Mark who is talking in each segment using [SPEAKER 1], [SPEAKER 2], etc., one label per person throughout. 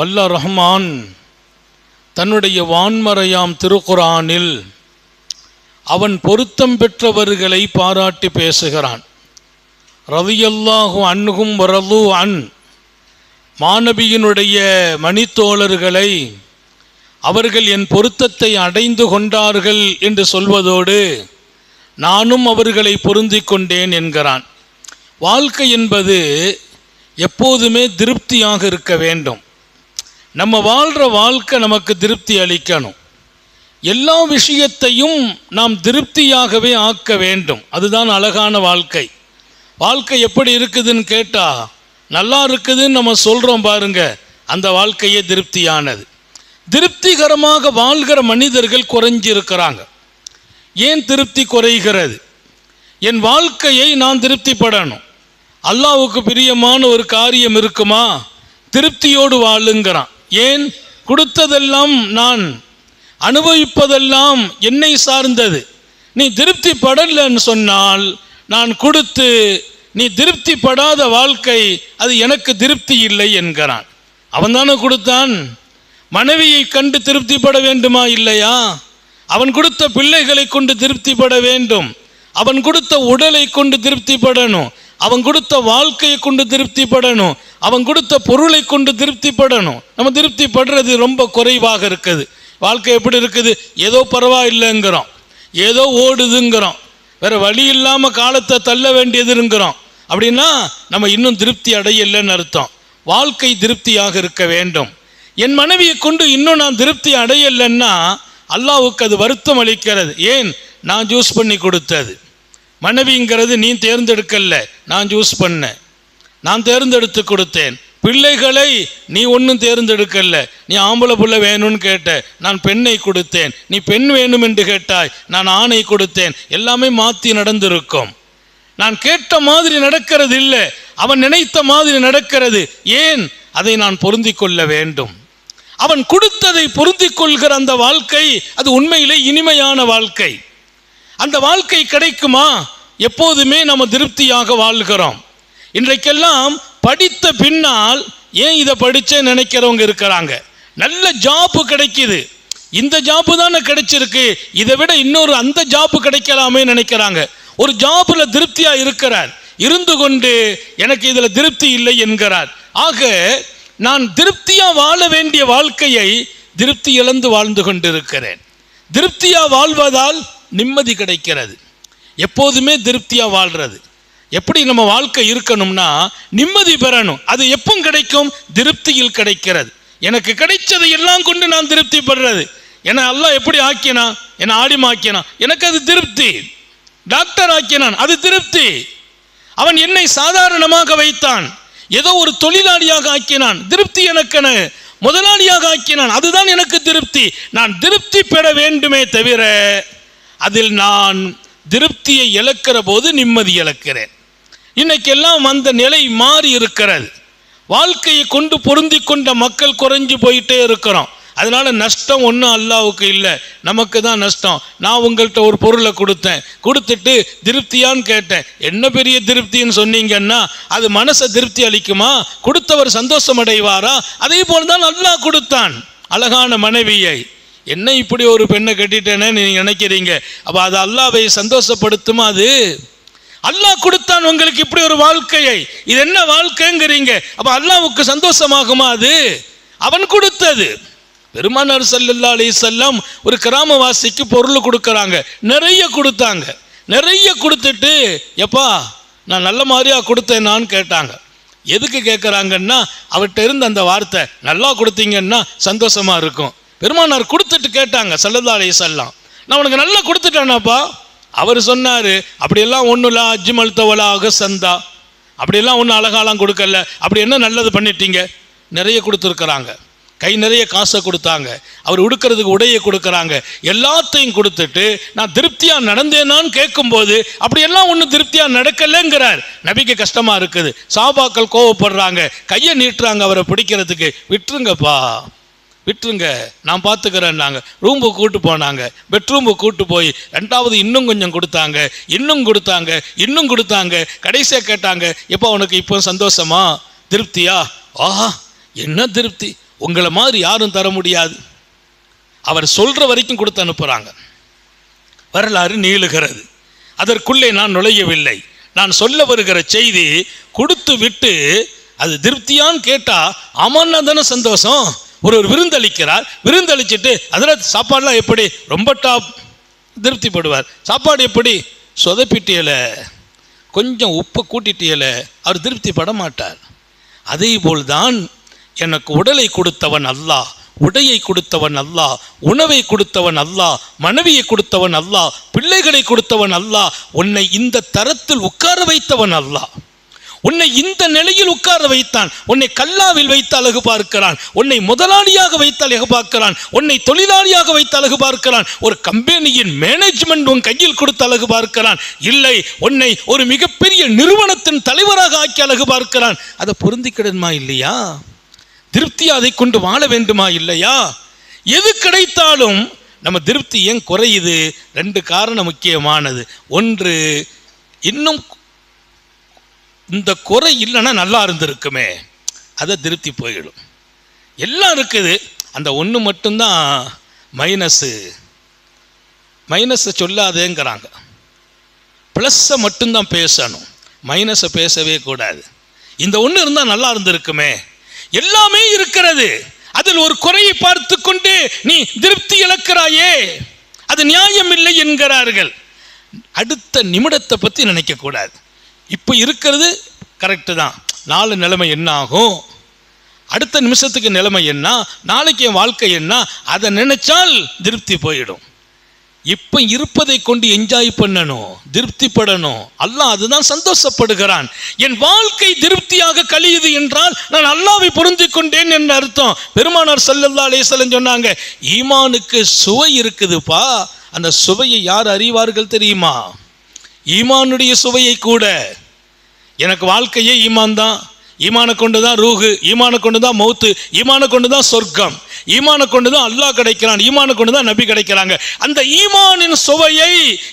[SPEAKER 1] வல்ல ரஹ்மான் தன்னுடைய வான்மறையாம் திருக்குரானில் அவன் பொருத்தம் பெற்றவர்களை பாராட்டி பேசுகிறான். ரதியல்லாஹு அன்னுகும் வரது அன் மாணவியினுடைய மணித்தோழர்களை அவர்கள் என் பொருத்தத்தை அடைந்து கொண்டார்கள் என்று சொல்வதோடு நானும் அவர்களை பொருந்திக் கொண்டேன் என்கிறான். வாழ்க்கை என்பது எப்போதுமே திருப்தியாக இருக்க வேண்டும். நம்ம வாழ்கிற வாழ்க்கை நமக்கு திருப்தி அளிக்கணும். எல்லா விஷயத்தையும் நாம் திருப்தியாகவே ஆக்க வேண்டும். அதுதான் அழகான வாழ்க்கை. வாழ்க்கை எப்படி இருக்குதுன்னு கேட்டால் நல்லா இருக்குதுன்னு நம்ம சொல்கிறோம் பாருங்க அந்த வாழ்க்கையே திருப்தியானது. திருப்திகரமாக வாழ்கிற மனிதர்கள் குறைஞ்சிருக்கிறாங்க. ஏன் திருப்தி குறைகிறது? என் வாழ்க்கையை நான் திருப்திப்படணும். அல்லாவுக்கு பிரியமான ஒரு காரியம் இருக்குமா? திருப்தியோடு வாழுங்கிறான். ஏன் கொடுத்ததெல்லாம் நான் அனுபவிப்பதெல்லாம் என்னை சார்ந்தது? நீ திருப்தி படலன்னு சொன்னால் நான் கொடுத்து நீ திருப்தி படாத வாழ்க்கை அது எனக்கு திருப்தி இல்லை என்கிறான். அவன் தானே கொடுத்தான்? மனைவியை கண்டு திருப்திப்பட வேண்டுமா இல்லையா? அவன் கொடுத்த பிள்ளைகளை கொண்டு திருப்திப்பட வேண்டும். அவன் கொடுத்த உடலை கொண்டு திருப்திப்படணும். அவன் கொடுத்த வாழ்க்கையை கொண்டு திருப்திப்படணும். அவன் கொடுத்த பொருளை கொண்டு திருப்திப்படணும். நம்ம திருப்திப்படுறது ரொம்ப குறைவாக இருக்குது. வாழ்க்கை எப்படி இருக்குது? ஏதோ பரவாயில்லைங்கிறோம். ஏதோ ஓடுதுங்கிறோம். வேற வழி இல்லாமல் காலத்தை தள்ள வேண்டியதுங்கிறோம். அப்படின்னா நம்ம இன்னும் திருப்தி அடையலைன்னு அர்த்தம். வாழ்க்கை திருப்தியாக இருக்க வேண்டும். என் மனைவியை கொண்டு இன்னும் நான் திருப்தி அடையலைன்னா அல்லாவுக்கு அது வருத்தம் அளிக்கிறது. ஏன்? நான் ஜூஸ் பண்ணி கொடுத்தது. மனைவிங்கிறது நீ தேர்ந்தெடுக்கல நான் ஜூஸ் பண்ணேன். நான் தேர்ந்தெடுத்து கொடுத்தேன். பிள்ளைகளை நீ ஒன்றும் தேர்ந்தெடுக்கல நீ ஆம்பளை புள்ள வேணும்னு கேட்ட நான் பெண்ணை கொடுத்தேன். நீ பெண் வேணும் என்று கேட்டாய் நான் ஆணை கொடுத்தேன். எல்லாமே மாற்றி நடந்திருக்கும். நான் கேட்ட மாதிரி நடக்கிறது இல்லை. அவன் நினைத்த மாதிரி நடக்கிறது. ஏன்? அதை நான் பொருந்தி கொள்ள வேண்டும். அவன் கொடுத்ததை பொருந்தி கொள்கிற அந்த வாழ்க்கை அது உண்மையிலே இனிமையான வாழ்க்கை. அந்த வாழ்க்கை கிடைக்குமா? எப்போதுமே நம்ம திருப்தியாக வாழ்கிறோம். இன்றைக்கெல்லாம் படித்த பின்னால் ஏன் இதை படிச்சே நினைக்கிறவங்க இருக்கிறாங்க. நல்ல ஜாப்பு கிடைக்குது. இந்த ஜாப்பு தானே கிடைச்சிருக்கு. இதை விட இன்னொரு அந்த ஜாப்பு கிடைக்கலாமே நினைக்கிறாங்க. ஒரு ஜாப்பில் திருப்தியாக இருக்கிறார். இருந்து கொண்டு எனக்கு இதில் திருப்தி இல்லை என்கிறார். ஆக நான் திருப்தியாக வாழ வேண்டிய வாழ்க்கையை திருப்தி இழந்து வாழ்ந்து கொண்டிருக்கிறேன். திருப்தியாக வாழ்வதால் நிம்மதி கிடைக்கிறது. எப்போதுமே திருப்தியாக வாழ்கிறது எப்படி நம்ம வாழ்க்கை இருக்கணும்னா நிம்மதி பெறணும். அது எப்போ கிடைக்கும்? திருப்தியில் கிடைக்கிறது. எனக்கு கிடைச்சதை எல்லாம் கொண்டு நான் திருப்தி படுறது என்னை எல்லாம் எப்படி ஆக்கினா? என்னை ஆடிமா எனக்கு அது திருப்தி. டாக்டர் ஆக்கினான் அது திருப்தி. அவன் என்னை சாதாரணமாக வைத்தான். ஏதோ ஒரு தொழிலாளியாக ஆக்கினான். திருப்தி எனக்கென முதலாளியாக ஆக்கினான். அதுதான் எனக்கு திருப்தி. நான் திருப்தி பெற வேண்டுமே தவிர அதில் நான் திருப்தியை இழக்கிற போது நிம்மதி இழக்கிறேன். இன்னைக்கெல்லாம் அந்த நிலை மாறி இருக்கிறது. வாழ்க்கையை கொண்டு பொருந்தி கொண்ட மக்கள் குறைஞ்சு போயிட்டே இருக்கிறோம். அதனால நஷ்டம் ஒன்றும் அல்லாவுக்கு இல்லை. நமக்கு தான் நஷ்டம். நான் உங்கள்கிட்ட ஒரு பொருளை கொடுத்தேன். கொடுத்துட்டு திருப்தியான்னு கேட்டேன். என்ன பெரிய திருப்தின்னு சொன்னீங்கன்னா அது மனசை திருப்தி அளிக்குமா? கொடுத்தவர் சந்தோஷம் அடைவாரா? அதே போல் தான் நல்லா கொடுத்தான். அழகான மனைவியை. என்ன இப்படி ஒரு பெண்ணை கட்டிட்டேன்னு நீங்கள் நினைக்கிறீங்க? அப்போ அது அல்லாவை சந்தோஷப்படுத்துமா அது? அல்லாஹ் கொடுத்தான் உங்களுக்கு இப்படி ஒரு வாழ்க்கையை. இது என்ன வாழ்க்கைங்கிறீங்க? அப்போ அல்லாவுக்கு சந்தோஷமாகுமா அது? அவன் கொடுத்தது. பெருமானார் சல்லல்லா அலி செல்லம் ஒரு கிராமவாசிக்கு பொருள் கொடுக்குறாங்க. நிறைய கொடுத்தாங்க. நிறைய கொடுத்துட்டு எப்பா நான் நல்ல மாதிரியா கொடுத்தேனான்னு கேட்டாங்க. எதுக்கு கேட்குறாங்கன்னா அவர்கிட்ட இருந்த அந்த வார்த்தை நல்லா கொடுத்தீங்கன்னா சந்தோஷமா இருக்கும். பெருமானார் கொடுத்துட்டு கேட்டாங்க சல்லல்லா அலி நான் உனக்கு நல்லா கொடுத்துட்டேனாப்பா. அவர் சொன்னார் அப்படியெல்லாம் ஒன்றும் இல்லை அஜ்மல் தவலாக சந்தா அப்படியெல்லாம் ஒன்றும் அழகாலாம் கொடுக்கல. அப்படி என்ன நல்லது பண்ணிட்டீங்க? நிறைய கொடுத்துருக்குறாங்க. கை நிறைய காசை கொடுத்தாங்க. அவர் உடுக்கிறதுக்கு உடையை கொடுக்குறாங்க. எல்லாத்தையும் கொடுத்துட்டு நான் திருப்தியாக நடந்தேனான்னு கேட்கும்போது அப்படியெல்லாம் ஒன்றும் திருப்தியாக நடக்கலைங்கிறார். நபிக்கு கஷ்டமாக இருக்குது. சாபாக்கள் கோவப்படுறாங்க. கையை நீட்டுறாங்க அவரை பிடிக்கிறதுக்கு. விட்டுருங்கப்பா. விட்டுருங்க நான் பார்த்துக்கிறேன்னாங்க. ரூமுக்கு கூப்பிட்டு போனாங்க. பெட்ரூமுக்கு கூட்டு போய் ரெண்டாவது இன்னும் கொஞ்சம் கொடுத்தாங்க. இன்னும் கொடுத்தாங்க. இன்னும் கொடுத்தாங்க. கடைசியாக கேட்டாங்க எப்போ உனக்கு இப்போ சந்தோஷமா? திருப்தியா? ஆஹா என்ன திருப்தி? உங்களை மாதிரி யாரும் தர முடியாது. அவர் சொல்கிற வரைக்கும் கொடுத்து அனுப்புகிறாங்க வரலாறு நீளுகிறது. அதற்குள்ளே நான் நுழையவில்லை. நான் சொல்ல வருகிற செய்தி கொடுத்து விட்டு அது திருப்தியான்னு கேட்டால் ஆமான்னா தானே சந்தோஷம்? ஒரு ஒரு விருந்தளிக்கிறார் விருந்தளிச்சுட்டு அதில் சாப்பாடுலாம் எப்படி? ரொம்ப டாப் திருப்திப்படுவார். சாப்பாடு எப்படி? சொதப்பிட்டியல கொஞ்சம் உப்பை கூட்டிட்டியல அவர் திருப்திப்பட மாட்டார். அதே போல்தான் எனக்கு உடலை கொடுத்தவன் அல்லாஹ் உடையை கொடுத்தவன் அல்லாஹ் உணவை கொடுத்தவன் அல்லாஹ் மனைவியை கொடுத்தவன் அல்லாஹ் பிள்ளைகளை கொடுத்தவன் அல்லாஹ் உன்னை இந்த தரத்தில் உட்கார வைத்தவன் அல்லாஹ். உன்னை இந்த நிலையில் உட்கார வைத்தான். உன்னை கல்லாவில் வைத்து அழகு பார்க்கிறான். உன்னை முதலாளியாக வைத்து அழகு பார்க்கிறான். உன்னை தொழிலாளியாக வைத்து அழகு பார்க்கிறான். ஒரு கம்பெனியின் மேனேஜ்மெண்ட் உன் கையில் கொடுத்து அழகு பார்க்கிறான். இல்லை உன்னை ஒரு மிகப்பெரிய நிறுவனத்தின் தலைவராக ஆக்கி அழகு பார்க்கிறான். அதை பொருந்திக்கிடணுமா இல்லையா? திருப்தி அதை கொண்டு வாழ வேண்டுமா இல்லையா? எது கிடைத்தாலும் நம்ம திருப்தி ஏன் குறையுது? ரெண்டு காரணம் முக்கியமானது. ஒன்று இன்னும் இந்த குறை இல்லைன்னா நல்லா இருந்திருக்குமே. அதை திருப்தி போயிடும். எல்லாம் இருக்குது. அந்த ஒன்று மட்டும்தான் மைனஸு. மைனஸை சொல்லாதேங்கிறாங்க. ப்ளஸ்ஸை மட்டும்தான் பேசணும். மைனஸை பேசவே கூடாது. இந்த ஒன்று இருந்தால் நல்லா இருந்திருக்குமே. எல்லாமே இருக்கிறது. அதில் ஒரு குறையை பார்த்து கொண்டு நீ திருப்தி இழக்கிறாயே. அது நியாயம் இல்லை என்கிறார்கள். அடுத்த நிமிடத்தை பற்றி நினைக்கக்கூடாது இப்போ இருக்கிறது கரெக்டு தான். நாலு நிலைமை என்ன ஆகும் அடுத்த நிமிஷத்துக்கு நிலைமை என்ன? நாளைக்கு என் வாழ்க்கை என்ன? அதை நினைச்சால் திருப்தி போயிடும். இப்போ இருப்பதை கொண்டு என்ஜாய் பண்ணணும் திருப்திப்படணும். அல்லாஹ் அதுதான் சந்தோஷப்படுகிறான். என் வாழ்க்கை திருப்தியாக கழியுது என்றால் நான் அல்லாவை புரிந்து கொண்டேன் என்று அர்த்தம். பெருமானார் சல்லல்லா அலேசலம் சொன்னாங்க ஈமானுக்கு சுவை இருக்குதுப்பா. அந்த சுவையை யார் அறிவார்கள் தெரியுமா? ஈமானுடைய சுவையை கூட. எனக்கு வாழ்க்கையே ஈமான் தான். ஈமானை கொண்டு தான் ரூஹு ஈமானை கொண்டு தான் மௌத்து ஈமானை கொண்டு தான் சொர்க்கம் ஈமானை கொண்டு தான் அல்லாஹ் கிடைக்கிறான் ஈமானை கொண்டு தான் நபி கிடைக்கிறாங்க. அந்த ஈமானின் சுவையை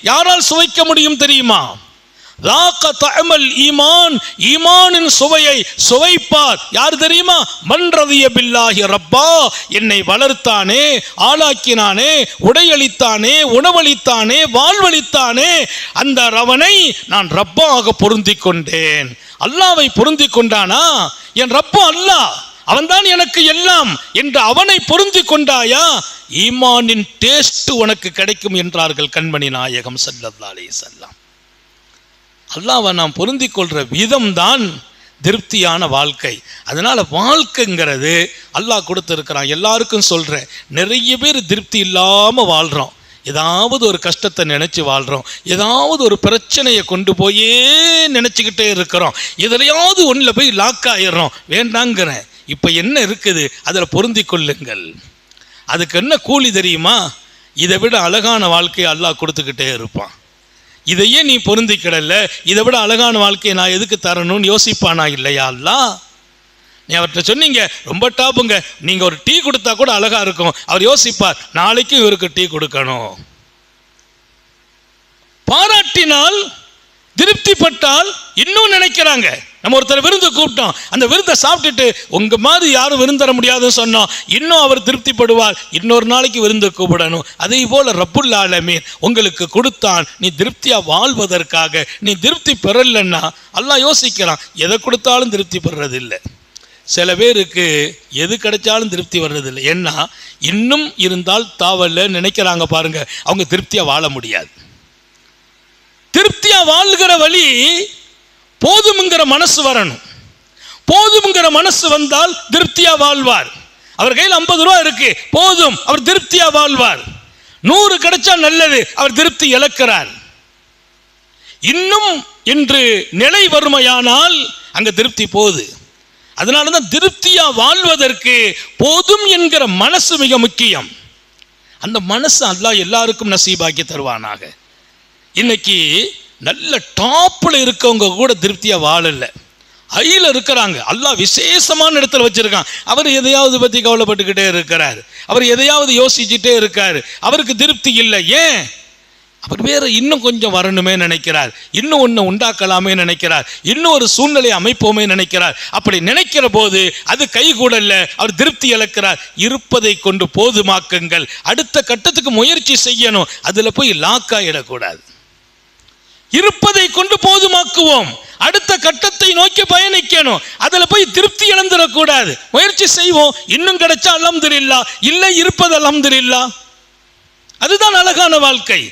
[SPEAKER 1] யாரால் சுவைக்க முடியும் தெரியுமா? லாக்க தமல் ஈமான் ஈமானின் சுவையை சுவைப்பார். யார் தெரியுமா? மன்றதிய பில்லாஹி ரப்பா என்னை வளர்த்தானே ஆளாக்கினானே உடையளித்தானே உணவளித்தானே வாழ்வளித்தானே அந்த ரவனை நான் ரப்பாக பொருந்தி கொண்டேன். அல்லாவை பொருந்தி கொண்டானா? என் ரப்பா அல்லாஹ் அவன்தான் எனக்கு எல்லாம் என்று அவனை பொருந்தி கொண்டாயா? ஈமானின் டேஸ்ட் உனக்கு கிடைக்கும் என்றார்கள் கண்மணி நாயகம் ஸல்லல்லாஹு செல்லாம் அல்லாவை நாம் பொருந்தி கொள்கிற விதம்தான் திருப்தியான வாழ்க்கை. அதனால் வாழ்க்கைங்கிறது அல்லாஹ் கொடுத்துருக்கிறான். எல்லாருக்கும் சொல்கிறேன் நிறைய பேர் திருப்தி இல்லாமல் வாழ்கிறோம் ஏதாவது ஒரு கஷ்டத்தை நினச்சி வாழ்கிறோம் ஏதாவது ஒரு பிரச்சனையை கொண்டு போயே நினச்சிக்கிட்டே இருக்கிறோம். எதுலையாவது ஒன்றில் போய் லாக் ஆகிடுறோம் வேண்டாங்கிறேன். இப்போ என்ன இருக்குது? அதில் பொருந்தி கொள்ளுங்கள். அதுக்கு என்ன கூலி தெரியுமா? இதை விட அழகான வாழ்க்கையை அல்லாஹ் கொடுத்துக்கிட்டே இருப்பான். இதையே நீ பொருந்திக்கிடல. இதை விட அழகான வாழ்க்கையை நான் எதுக்கு தரணும்னு யோசிப்பானா இல்லையா அல்லா? நீ அவர்கிட்ட சொன்னீங்க ரொம்ப டாப்புங்க. நீங்கள் ஒரு டீ கொடுத்தா கூட அழகாக இருக்கும். அவர் யோசிப்பார் நாளைக்கும் இவருக்கு டீ கொடுக்கணும். பாராட்டினால் திருப்திப்பட்டால் இன்னும் நினைக்கிறாங்க. நம்ம ஒருத்தர் விருந்து கூப்பிட்டோம். அந்த விருந்தை சாப்பிட்டுட்டு உங்க மாதிரி யாரும் விருந்து தர முடியாதுன்னு சொன்னோம். இன்னும் அவர் திருப்திப்படுவார். இன்னொரு நாளைக்கு விருந்து கூப்பிடணும். அதே போல ரப்புல் ஆலமீன் உங்களுக்கு கொடுத்தான். நீ திருப்தியா வாழ்வதற்காக. நீ திருப்தி பெறலன்னா எல்லாம் யோசிக்கிறான். எதை கொடுத்தாலும் திருப்தி பெறதில்லை சில பேருக்கு எது கிடைச்சாலும் திருப்தி வர்றதில்லை. ஏன்னா இன்னும் இருந்தால் தாவல்ல நினைக்கிறாங்க பாருங்க. அவங்க திருப்தியா வாழ முடியாது. திருப்தியா வாழ்கிற வழி போதும்ங்கிற மனசு வரணும். போதும்ங்கிற மனசு வந்தால் திருப்தியா வாழ்வார். அவர் கையில் ஐம்பது ரூபா இருக்கு போதும் அவர் திருப்தியா வாழ்வார். நூறு கிடைச்சா நல்லது அவர் திருப்தி இழக்கிறார். இன்னும் என்று நிலை வறுமையானால் அங்க திருப்தி போகுது. அதனால தான் திருப்தியா வாழ்வதற்கு போதும் என்கிற மனசு மிக முக்கியம். அந்த மனசு அல்லாஹ் எல்லாருக்கும் நசீபாக்கி தருவானாக. இன்னைக்கு நல்ல டாப்பில் இருக்கவங்க கூட திருப்தியாக வாழலை. ஹையில் இருக்கிறாங்க. அல்லாஹ் விசேஷமான இடத்துல வச்சுருக்கான். அவர் எதையாவது பற்றி கவலைப்பட்டுக்கிட்டே இருக்கிறார். அவர் எதையாவது யோசிச்சுட்டே இருக்கார். அவருக்கு திருப்தி இல்லை. ஏன்? அவர் வேற இன்னும் கொஞ்சம் வரணுமே நினைக்கிறார். இன்னும் ஒன்று உண்டாக்கலாமே நினைக்கிறார். இன்னும் ஒரு சூழ்நிலை அமைப்போமே நினைக்கிறார். அப்படி நினைக்கிற போது அது கைகூடல்ல அவர் திருப்தி இழக்கிறார். இருப்பதை கொண்டு போதுமாக்குங்கள். அடுத்த கட்டத்துக்கு முயற்சி செய்யணும். அதில் போய் லாக் ஆகிடக்கூடாது இருப்பதை கொண்டு போதுமாக்குவோம். அடுத்த கட்டத்தை நோக்கி பயணிக்கணும். அதுல போய் திருப்தி இழந்துடக்கூடாது. முயற்சி செய்வோம். இன்னும் கிடைச்சா அலமதுல்லா இல்லை இருப்பது அலமதுல்லா அதுதான் அழகான வாழ்க்கை.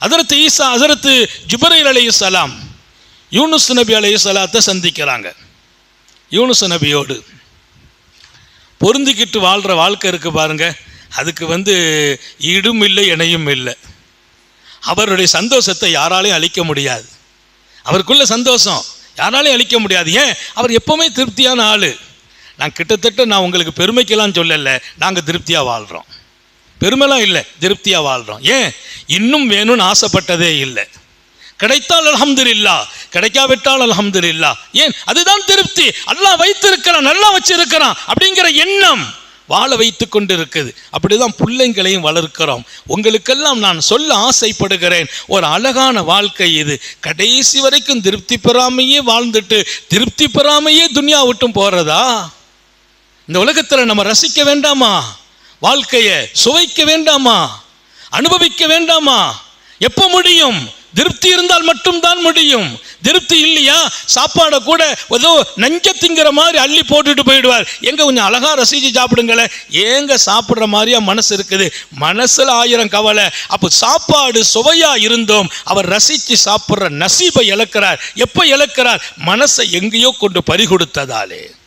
[SPEAKER 1] அதரத்து ஈசா அதரத்து ஜுபரைல் அலைய சலாம் யூனுஸ் நபி அலைஹி சலாத்தை சந்திக்கிறாங்க. யூனுஸ் நபியோடு. பொருந்திக்கிட்டு வாழ்கிற வாழ்க்கை இருக்கு பாருங்க. அதுக்கு வந்து ஈடும் இல்லை இணையும் இல்லை. அவருடைய சந்தோஷத்தை யாராலையும் அழிக்க முடியாது. அவருக்குள்ள சந்தோஷம் யாராலையும் அழிக்க முடியாது. ஏன்? அவர் எப்பவுமே திருப்தியான ஆள். நான் கிட்டத்தட்ட நான் உங்களுக்கு பெருமைக்கெல்லாம் சொல்லலை. நாங்கள் திருப்தியாக வாழ்கிறோம் பெருமைலாம் இல்லை திருப்தியாக வாழ்கிறோம் ஏன்? இன்னும் வேணும்னு ஆசைப்பட்டதே இல்லை. கிடைத்தால் இல்லா கிடைக்காவிட்டால் அல்ஹம்துலில்லா. ஏன்? அதுதான் திருப்தி. அல்லா வைத்திருக்கிறான் நல்லா வச்சிருக்கிறான் அப்படிங்கிற எண்ணம். வாழ வைத்து கொண்டு இருக்குது அப்படிதான் பிள்ளைங்களையும் வளர்க்கிறோம். உங்களுக்கெல்லாம் நான் சொல்ல ஆசைப்படுகிறேன். ஒரு அழகான வாழ்க்கை இது. கடைசி வரைக்கும் திருப்தி பெறாமையே வாழ்ந்துட்டு திருப்தி பெறாமையே துனியா விட்டும் போறதா? இந்த உலகத்தில் நம்ம ரசிக்க வேண்டாமா? வாழ்க்கையை சுவைக்க வேண்டாமா? அனுபவிக்க வேண்டாமா? எப்போ முடியும்? திருப்தி இருந்தால் மட்டும்தான் முடியும். திருப்தி இல்லையா? சாப்பாடை கூட ஏதோ நஞ்ச திங்கிற மாதிரி அள்ளி போட்டுட்டு போயிடுவார். எங்க கொஞ்சம் அழகா ரசிச்சு சாப்பிடுங்களேன் ஏங்க சாப்பிட்ற மாதிரியா மனசு இருக்குது. மனசுல ஆயிரம் கவலை. அப்போ சாப்பாடு சுவையா இருந்தோம். அவர் ரசிச்சு சாப்பிட்ற நசீபை இழக்கிறார். எப்ப இழக்கிறார்? மனசை எங்கேயோ கொண்டு பறிகொடுத்ததாலே.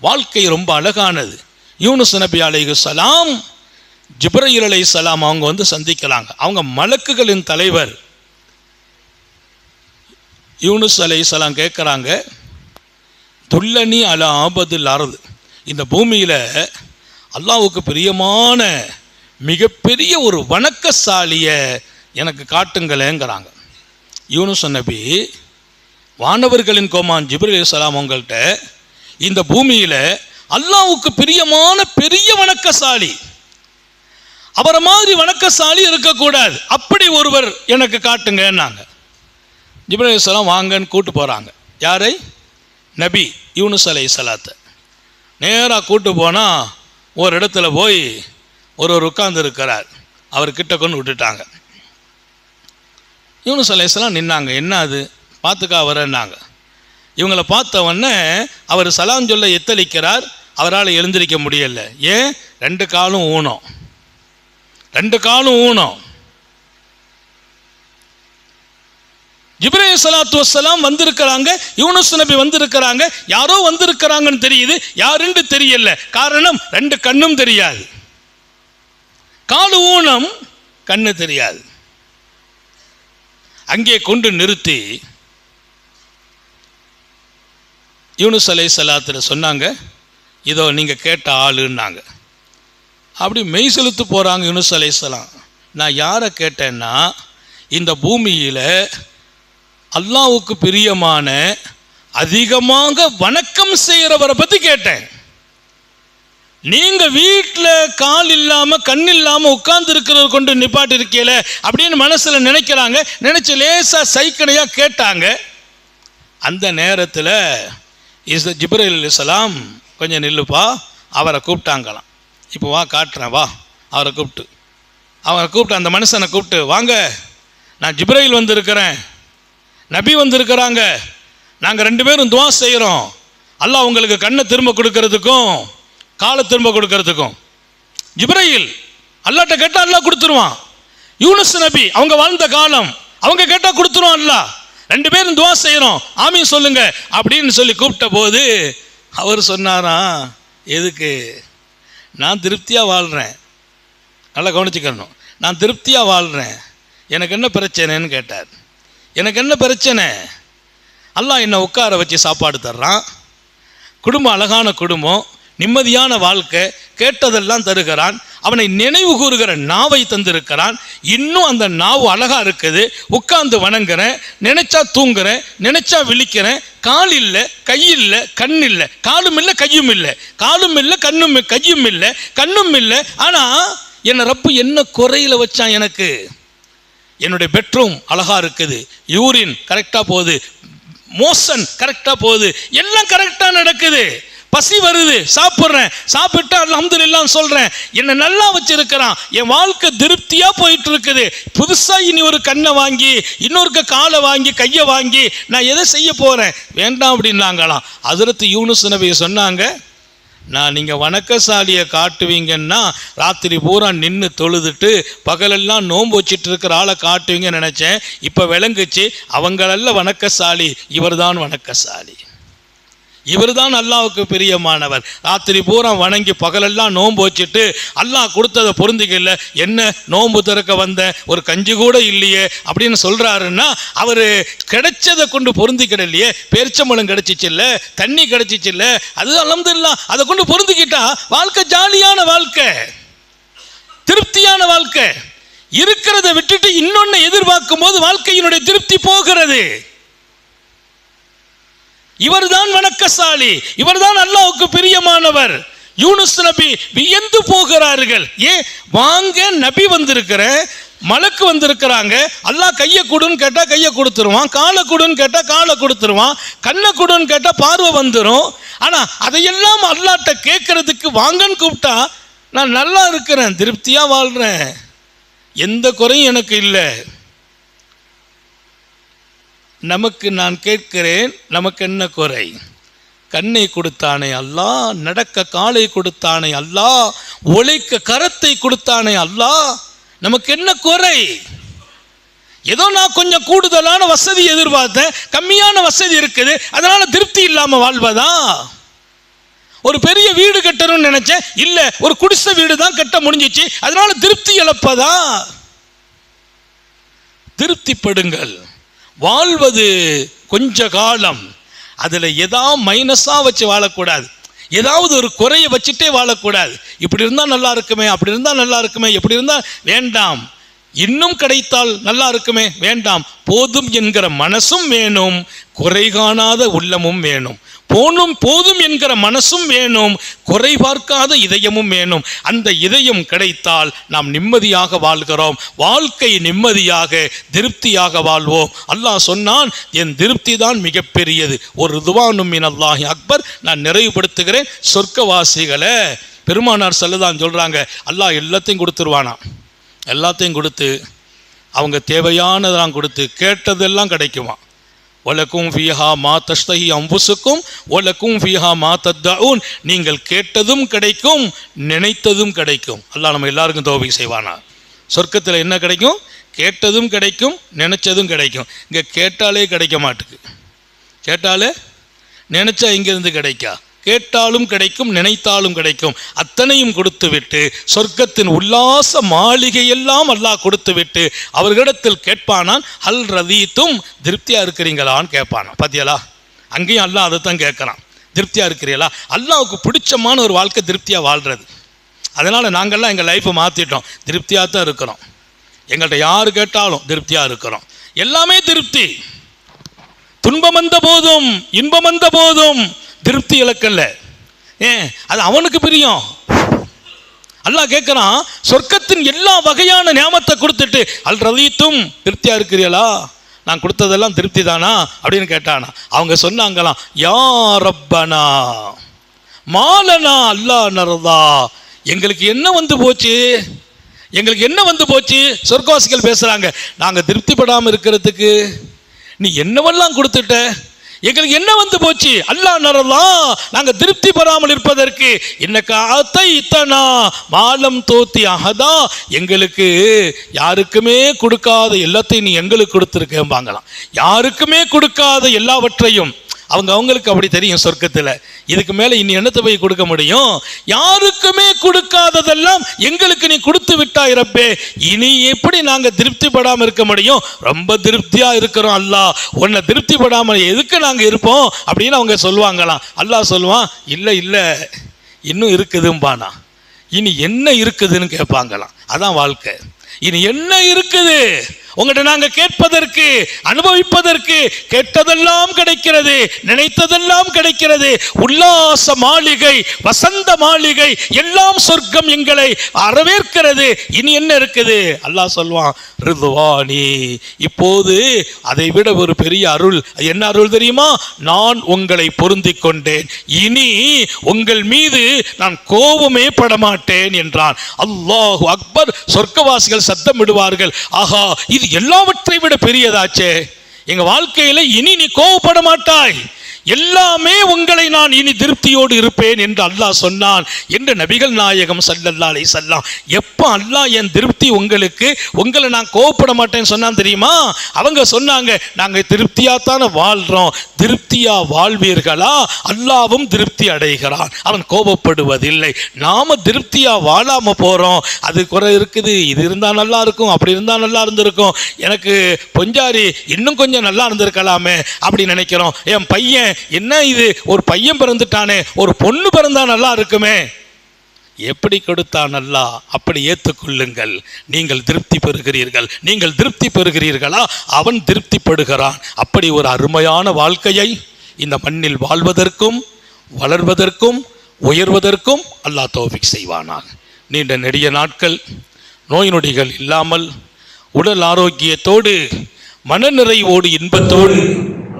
[SPEAKER 1] வாழ்க்கை ரொம்ப அழகானது. யூனுஸ் நபி அலைகு சலாம் ஜிப்ரயில் அலை சலாம் அவங்க வந்து சந்திக்கிறாங்க அவங்க மலக்குகளின் தலைவர். யூனுஸ் அலை சலாம் கேட்குறாங்க துல்லனி அல ஆபது லாரது இந்த பூமியில் அல்லாவுக்கு பிரியமான மிகப்பெரிய ஒரு வணக்கசாலியை எனக்கு காட்டுங்களேங்கிறாங்க. யூனுஸ் நபி வானவர்களின் கோமான் ஜிப்ரல் சலாம் உங்கள்கிட்ட இந்த பூமியில் அல்லாவுக்கு பிரியமான பெரிய வணக்கசாலி அவரை மாதிரி வணக்கசாலி இருக்கக்கூடாது. அப்படி ஒருவர் எனக்கு காட்டுங்கன்னாங்க. ஜிப்ரல் சலாம் வாங்கன்னு கூட்டு போகிறாங்க யாரை? நபி யூனுஸ் அலை சலாத்தை நேராக கூட்டு போனால் ஒரு இடத்துல போய் ஒருவர் உட்கார்ந்து இருக்கிறார் அவர் கிட்ட கொண்டு விட்டுட்டாங்க. யூனுஸ் அலைஹிஸ்ஸலாம் நின்னாங்க. என்ன அது? பார்த்துக்கா வரேன்னாங்க. இவங்களை பார்த்த உடனே அவர் சலாம் சொல்ல எத்தளிக்கிறார் அவரால் எழுந்திருக்க முடியலை. ஏன்? ரெண்டு காலும் ஊனம். ரெண்டு காலும் ஊனம். ஜிப்ரேல் சலாத்து வசலாம் வந்திருக்கிறாங்க யூனுஸ் நபி வந்திருக்கிறாங்க யாரோ வந்திருக்கிறாங்கன்னு தெரியுது யாருன்னு தெரியல. காரணம் ரெண்டு கண்ணும் தெரியாது. காலு ஊனம் கண்ணு தெரியாது. அங்கே கொண்டு நிறுத்தி யூனுஸ் அலை சலாத்தில் சொன்னாங்க இதோ நீங்கள் கேட்ட ஆளுன்னாங்க. அப்படி மெய் செலுத்து போகிறாங்க யூனுஸ் அலைசலாம் நான் யாரை கேட்டேன்னா இந்த பூமியில் அல்லாவுக்கு பிரியமான அதிகமாக வணக்கம் செய்கிறவரை பற்றி கேட்டேன். நீங்கள் வீட்டில் கால் இல்லாமல் கண் இல்லாமல் உட்கார்ந்துருக்கிறத கொண்டு நிப்பாட்டி இருக்கீல அப்படின்னு மனசில் நினைக்கிறாங்க. நினச்சி லேசாக சைக்கனையா கேட்டாங்க. அந்த நேரத்தில் இஸ் ஜிப்ரல் இஸ்லாம் கொஞ்சம் நில்லுப்பா அவரை கூப்பிட்டாங்களாம். இப்போ வா காட்டுறேன் வா. அவரை கூப்பிட்டு. அவரை கூப்பிட்டு அந்த மனுஷனை கூப்பிட்டு வாங்க நான் ஜிப்ரையில் வந்திருக்கிறேன். நபி வந்திருக்கிறாங்க. நாங்கள் ரெண்டு பேரும் துவா செய்கிறோம் அல்லாஹ் உங்களுக்கு கண்ணை திரும்ப கொடுக்கறதுக்கும் காலை திரும்ப கொடுக்கறதுக்கும். ஜிப்ரையில் அல்லாட்ட கேட்டால் அல்லா கொடுத்துருவான். யூனஸ் நபி அவங்க வாழ்ந்த காலம் அவங்க கேட்டால் கொடுத்துருவான் அல்லா ரெண்டு பேரும் துவா செய்கிறோம் ஆமீன் சொல்லுங்க அப்படின்னு சொல்லி கூப்பிட்ட போது அவர் சொன்னாராம் எதுக்கு? நான் திருப்தியாக வாழ்கிறேன் நல்லா கவனிச்சுக்கணும். நான் திருப்தியாக வாழ்கிறேன் எனக்கு என்ன பிரச்சனைன்னு கேட்டார். எனக்கு என்ன பிரச்சனை? அல்லா என்னை உட்கார வச்சு சாப்பாடு தர்றான். குடும்பம் அழகான குடும்பம் நிம்மதியான வாழ்க்கை கேட்டதெல்லாம் தருகிறான். அவனை நினைவு கூறுகிற நாவை தந்திருக்கிறான். இன்னும் அந்த நாவு அழகா இருக்குது. உட்கார்ந்து வணங்குறேன் நினைச்சா தூங்குறேன் நினைச்சா விழிக்கிறேன். கால் இல்லை கை இல்லை கண் இல்லை. காலும் இல்லை கையும் இல்லை. காலும் இல்லை கண்ணும் கையும் இல்லை கண்ணும் இல்லை. ஆனா என்னை ரப்பு என்ன குறையில வச்சான் எனக்கு? என்னுடைய பெட்ரூம் அழகா இருக்குது. யூரின் கரெக்டா போகுது. மோஷன் கரெக்டாக போகுது. எல்லாம் கரெக்டாக நடக்குது. பசி வருது சாப்பிட்றேன். சாப்பிட்டா எல்லாம் சொல்கிறேன் என்னை நல்லா வச்சிருக்கிறான். என் வாழ்க்கை திருப்தியாக போயிட்டு இருக்குது புதுசாக இனி ஒரு கண்ணை வாங்கி இன்னொருக்க காலை வாங்கி கையை வாங்கி நான் எதை செய்ய போகிறேன் வேண்டாம் அப்படின்னாங்களாம். அதிரத்து யூனுஸ் நபி சொன்னாங்க நான் நீங்கள் வணக்கசாலியை காட்டுவீங்கன்னா ராத்திரி பூரா நின்று தொழுதுட்டு பகலெல்லாம் நோன்பு வச்சிட்டு இருக்கிற ஆளை காட்டுவீங்கன்னு நினச்சேன். இப்போ விளங்குச்சு அவங்களெல்லாம் வணக்கசாலி இவர்தான் வணக்கசாலி. இவர்தான் அல்லாவுக்கு பிரியமானவர். ராத்திரி பூரா வணங்கி பகலெல்லாம் நோன்பு வச்சுட்டு அல்லாஹ் கொடுத்ததை பொருந்திக்கல. என்ன நோன்பு திறக்க வந்த ஒரு கஞ்சி கூட இல்லையே அப்படின்னு சொல்கிறாருன்னா அவர் கிடைச்சதை கொண்டு பொருந்திக்கிடலையே பேரிச்சம்பழம் கிடைச்சிச்சு இல்லை தண்ணி கிடைச்சிச்சு இல்லை அது அலமதுல்லா அதை கொண்டு பொருந்திக்கிட்டா வாழ்க்கை ஜாலியான வாழ்க்கை. திருப்தியான வாழ்க்கை. இருக்கிறத விட்டுட்டு இன்னொன்னு எதிர்பார்க்கும் போது வாழ்க்கையினுடைய திருப்தி போகிறது. இவர்தான் வணக்கசாலி இவர்தான் அல்லாவுக்கு பிரியமானவர். யூனுஸ் நபி வியந்து போகிறார்கள். ஏன் வாங்க நபி வந்திருக்கிற மலக்கு வந்திருக்கிறாங்க. அல்லாஹ் கையை கொடுன்னு கேட்டால் கையை கொடுத்துருவான் காலை கொடுன்னு கேட்டால் காலை கொடுத்துருவான் கண்ணை கொடுன்னு கேட்டால் பார்வை வந்துடும் ஆனால் அதையெல்லாம் அல்லாட்ட கேட்கறதுக்கு வாங்கன்னு கூப்பிட்டா நான் நல்லா இருக்கிறேன் திருப்தியாக வாழ்கிறேன் எந்த குறையும் எனக்கு இல்லை. நமக்கு நான் கேட்கிறேன் நமக்கு என்ன குறை? கண்ணை கொடுத்தானே அல்லா நடக்க காலை கொடுத்தானே அல்லா ஒழிக்க கரத்தை கொடுத்தானே அல்லா நமக்கு என்ன குறை? ஏதோ நான் கொஞ்சம் கூடுதலான வசதி எதிர்பார்த்தேன் கம்மியான வசதி இருக்குது அதனால திருப்தி இல்லாமல் வாழ்வதா? ஒரு பெரிய வீடு கட்டணும்னு நினைச்சேன் இல்லை ஒரு குடிசை வீடு தான் கட்ட முடிஞ்சிச்சு அதனால திருப்தி இழப்பதா? திருப்திப்படுங்கள். வாழ்வது கொஞ்ச காலம். அதில் எதா மைனஸாக வச்சு வாழக்கூடாது. ஏதாவது ஒரு குறையை வச்சுட்டே வாழக்கூடாது. இப்படி இருந்தால் நல்லா இருக்குமே அப்படி இருந்தால் நல்லா இருக்குமே எப்படி இருந்தால் வேண்டாம். இன்னும் கிடைத்தால் நல்லா இருக்குமே வேண்டாம். போதும் என்கிற மனசும் வேணும். குறை காணாத உள்ளமும் வேணும். போனும் போதும் என்கிற மனசும் வேணும். குறை பார்க்காத இதயமும் வேணும். அந்த இதயம் கிடைத்தால் நாம் நிம்மதியாக வாழ்கிறோம். வாழ்க்கை நிம்மதியாக திருப்தியாக வாழ்வோம். அல்லாஹ் சொன்னான் என் திருப்தி தான் மிகப்பெரியது. ஒரு ருதுவானும் மின் அல்லாஹி அக்பர். நான் நிறைவுபடுத்துகிறேன். சொர்க்கவாசிகளை பெருமானார் செல்லுதான் சொல்கிறாங்க அல்லாஹ் எல்லாத்தையும் கொடுத்துருவானா? எல்லாத்தையும் கொடுத்து அவங்க தேவையானதெல்லாம் கொடுத்து கேட்டதெல்லாம் கிடைக்குமா? ஒலக்கும் ஃபீஹா மா தஷ்தஹி அம்புசுக்கும் ஒலக்கும் ஃபீஹா மா தத்தவுன் நீங்கள் கேட்டதும் கிடைக்கும் நினைத்ததும் கிடைக்கும். அல்லாஹ் நம்ம எல்லாருக்கும் தோபி செய்வானா? சொர்க்கத்தில் என்ன கிடைக்கும்? கேட்டதும் கிடைக்கும் நினைச்சதும் கிடைக்கும். இங்கே கேட்டாலே கிடைக்க மாட்டுக்கு. கேட்டாலே நினச்சா இங்கேருந்து கிடைக்கா? கேட்டாலும் கிடைக்கும் நினைத்தாலும் கிடைக்கும். அத்தனையும் கொடுத்து விட்டு சொர்க்கத்தின் உல்லாச மாளிகையெல்லாம் அல்லாஹ் கொடுத்து விட்டு அவர்களிடத்தில் கேட்பானான் ஹல் ரதீத்தும் திருப்தியாக இருக்கிறீங்களான்னு கேட்பானான். பாத்தியலா? அங்கேயும் அல்லாஹ் அதை தான் கேட்குறான். திருப்தியாக இருக்கிறீங்களா அல்லாவுக்கு பிடிச்சமான ஒரு வாழ்க்கை திருப்தியாக வாழ்கிறது அதனால் நாங்கள்லாம் எங்கள் லைஃப்பை மாற்றிட்டோம் திருப்தியாக தான் இருக்கிறோம். எங்கள்கிட்ட யார் கேட்டாலும் திருப்தியாக இருக்கிறோம். எல்லாமே திருப்தி. துன்பம் வந்த போதும் இன்பம் வந்த போதும் திருப்தி இழக்கல்ல ஏன்? அது அவனுக்கு பிரியம். அல்லாஹ் கேட்குறான் சொர்க்கத்தின் எல்லா வகையான நியமத்தை கொடுத்துட்டு அல் ரதீத்தும் திருப்தியாக இருக்கிறீங்களா நான் கொடுத்ததெல்லாம் திருப்தி தானா அப்படின்னு கேட்டானா. அவங்க சொன்னாங்களாம் யா ரப்பனா மாலனா அல்லா நரதா எங்களுக்கு என்ன வந்து போச்சு? எங்களுக்கு என்ன வந்து போச்சு? சொர்க்கவாசிகள் பேசுகிறாங்க நாங்கள் திருப்திப்படாமல் இருக்கிறதுக்கு நீ என்னவெல்லாம் கொடுத்துட்ட? எங்களுக்கு என்ன வந்து போச்சு? அல்லாஹ் நரலாம் நாங்க திருப்தி பெறாமல் இருப்பதற்கு இன்னக்கு அத்தை இத்தனா மாலம் தோத்தி அகதா எங்களுக்கு யாருக்குமே கொடுக்காத எல்லாத்தையும் நீ எங்களுக்கு கொடுத்துருக்கேம்பாங்களாம். யாருக்குமே கொடுக்காத எல்லாவற்றையும் அவங்க அவங்களுக்கு அப்படி தெரியும் சொர்க்கத்தில். இதுக்கு மேலே இனி என்னத்தை போய் கொடுக்க முடியும்? யாருக்குமே கொடுக்காததெல்லாம் எங்களுக்கு நீ கொடுத்து விட்டா இருப்பே இனி எப்படி நாங்கள் திருப்திப்படாமல் இருக்க முடியும்? ரொம்ப திருப்தியாக இருக்கிறோம் அல்லாஹ். உன்னை திருப்திப்படாமல் எதுக்கு நாங்கள் இருப்போம்? அப்படின்னு அவங்க சொல்லுவாங்களாம். அல்லாஹ் சொல்லுவான் இல்லை இல்லை இன்னும் இருக்குதும்பானா. இனி என்ன இருக்குதுன்னு கேட்பாங்களாம். அதான் வாழ்க்கை. இனி என்ன இருக்குது? உங்கள்கிட்ட நாங்க கேட்பதற்கு அனுபவிப்பதற்கு கேட்டதெல்லாம் கிடைக்கிறது நினைத்ததெல்லாம் கிடைக்கிறது. உல்லாச மாளிகை வசந்த மாளிகை எல்லாம் சொர்க்கம் எங்களை வரவேற்கிறது. இனி என்ன இருக்குது? அல்லாஹ் சொல்வான் ரிதுவானி. இப்போது அதை விட ஒரு பெரிய அருள். என்ன அருள் தெரியுமா? நான் உங்களை பொருந்தி கொண்டேன். இனி உங்கள் மீது நான் கோபமே படமாட்டேன் என்றான். அல்லாஹு அக்பர். சொர்க்கவாசிகள் சத்தம் விடுவார்கள் ஆஹா இது எல்லாவற்றை விட பெரியதாச்சே. எங்க வாழ்க்கையில இனி நீ கோவப்பட மாட்டாய். எல்லாமே உங்களை நான் இனி திருப்தியோடு இருப்பேன் என்று அல்லாஹ் சொன்னான் என்று நபிகள் நாயகம் சல்லல்லா அலை சல்லாம் எப்போ அல்லாஹ் என் திருப்தி உங்களுக்கு உங்களை நான் கோவப்பட மாட்டேன்னு சொன்னான் தெரியுமா? அவங்க சொன்னாங்க நாங்கள் திருப்தியாத்தானே வாழ்கிறோம் திருப்தியாக வாழ்வீர்களா? அல்லாவும் திருப்தி அடைகிறான். அவன் கோபப்படுவதில்லை நாம் திருப்தியாக வாழாமல் போகிறோம் அது குறை இருக்குது. இது இருந்தால் நல்லா இருக்கும். அப்படி இருந்தால் நல்லா இருந்திருக்கும். எனக்கு பொஞ்சாரி இன்னும் கொஞ்சம் நல்லா இருந்திருக்கலாமே அப்படி நினைக்கிறோம். என் பையன் என்ன இது? ஒரு பையன் பிறந்துட்டானே ஒரு பொண்ணு பிறந்தா நல்லா இருக்குமே. எப்படி கொடுத்தான் நல்லா? அப்படி ஏற்றுக்கொள்ளுங்கள் நீங்கள் திருப்தி பெறுகிறீர்கள். நீங்கள் திருப்தி பெறுகிறீர்களா? அவன் திருப்திப்படுகிறான். அப்படி ஒரு அருமையான வாழ்க்கையை இந்த மண்ணில் வாழ்வதற்கும் வளர்வதற்கும் உயர்வதற்கும் அல்லாஹ் தௌஃபிக் செய்வானாக. நீண்ட நெடிய நாட்கள் நோய் நொடிகள் இல்லாமல் உடல் ஆரோக்கியத்தோடு மனநிறைவோடு இன்பத்தோடு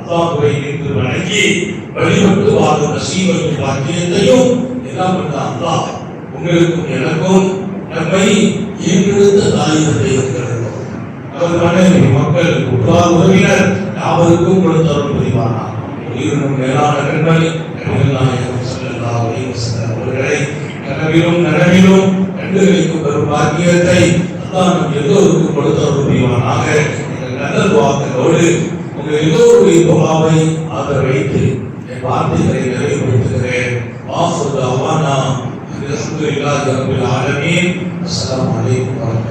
[SPEAKER 1] அல்லாஹ்வை நின்று வணங்கி வழிபட்டு வாழும் நசீபையும் பாக்கியத்தையும் எல்லாம் வந்த அல்லாஹ் உங்களுக்கும் எனக்கும் நம்மை ஈர்த்தெடுத்த தாயத்தை இருக்கிறோம் அவர் மனைவி மக்கள் உற்றார் உறவினர் யாவருக்கும் கொடுத்தவர்கள் புரிவானா உயிரினும் மேலான கண்மணி நபிகள் நாயகம் ஸல்லல்லாஹு அவர்களை கனவிலும் நனவிலும் கண்டு வைக்கும் பெரும் பாக்கியத்தை அல்லாஹ் நம் எல்லோருக்கும் கொடுத்தவர்கள் புரிவானாக. நல்ல வாக்குகளோடு உங்கள் எல்லோருடைய துவாவை ஆதரவைத்து என் வார்த்தைகளை நிறைவுபடுத்துகிறேன் வாசுதாவானா அல்ஹம்துலில்லாஹி ரப்பில் ஆலமீன் அஸ்ஸலாமு அலைக்கும் வரஹ்மத்துல்லாஹி